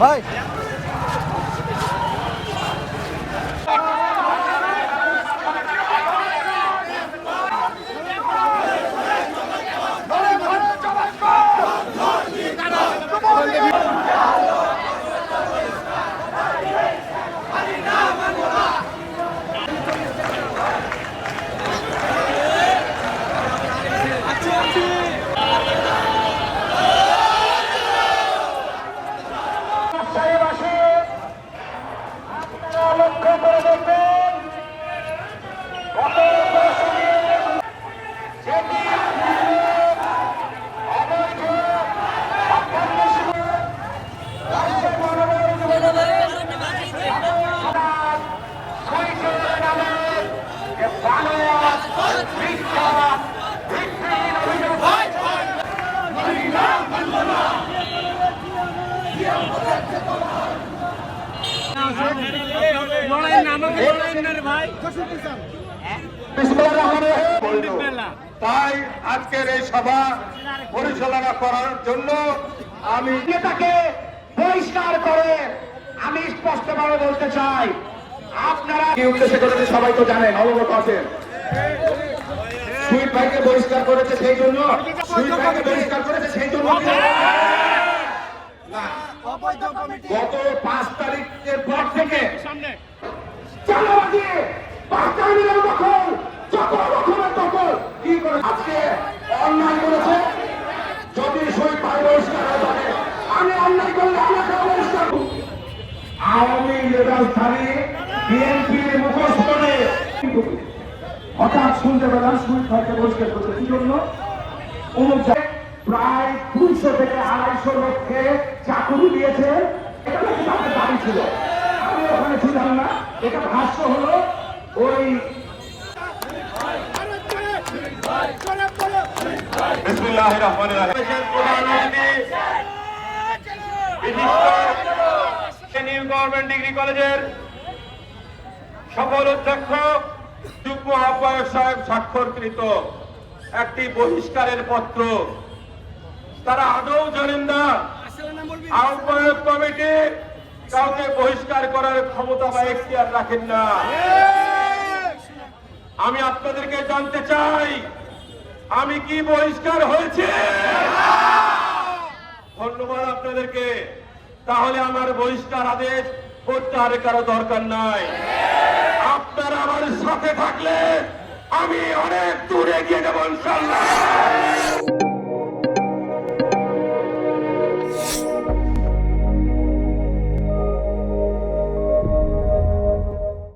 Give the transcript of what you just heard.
ভাই তাই আজকের এই সভা পরিচালনা করার জন্য আমি নেতাকে বহিষ্কার করে আমি স্পষ্টভাবে বলতে চাই আপনারা কি উদ্দেশ্যে করেছে সবাই তো জানেন অবগত আছেন। সুইট ভাইকে বহিষ্কার করেছে সেই জন্য সুইট ভাইকে বহিষ্কার করেছে সেই জন্য। গত পাঁচ আজকে অন্যায় করেছে। যদি শহীদ ভাই বহিষ্কার আমি অন্যায় করলে আমাকে বহিষ্কার। আওয়ামী লেবাসধারী বিএনপির মুখোশ করে হঠাৎ শুনতে পেলাম শহীদ ভাইকে বহিষ্কার করছে কি জন্য? প্রায় দুইশো থেকে আড়াইশো লোককে চাকরি দিয়েছে। এটা দাবি ছিল? আমি ওখানে ছিলাম না। এটা ভাষ্য হলো, ওই বিসমিল্লাহির রহমানির রহিম। দেশের প্রধানমন্ত্রী বিশিষ্ট নিউ গভর্নমেন্ট ডিগ্রি কলেজের সফল অধ্যক্ষ যুগ্ম আহ্বায়ক সাহেব স্বাক্ষরকৃত একটি বহিষ্কারের পত্র। তারা আদৌ জানেন না আহ্বায়ক কমিটি কাউকে বহিষ্কার করার ক্ষমতা বা এখতিয়ার রাখেন না। আমি আপনাদেরকে জানতে চাই আমি কি বহিষ্কার হয়েছে? ধন্যবাদ আপনাদেরকে। তাহলে আমার বহিষ্কার আদেশ প্রত্যাহারের কারও দরকার নাই। আপনারা আমার সাথে থাকলে আমি অনেক দূরে গিয়ে যাব, ইনশাল্লাহ।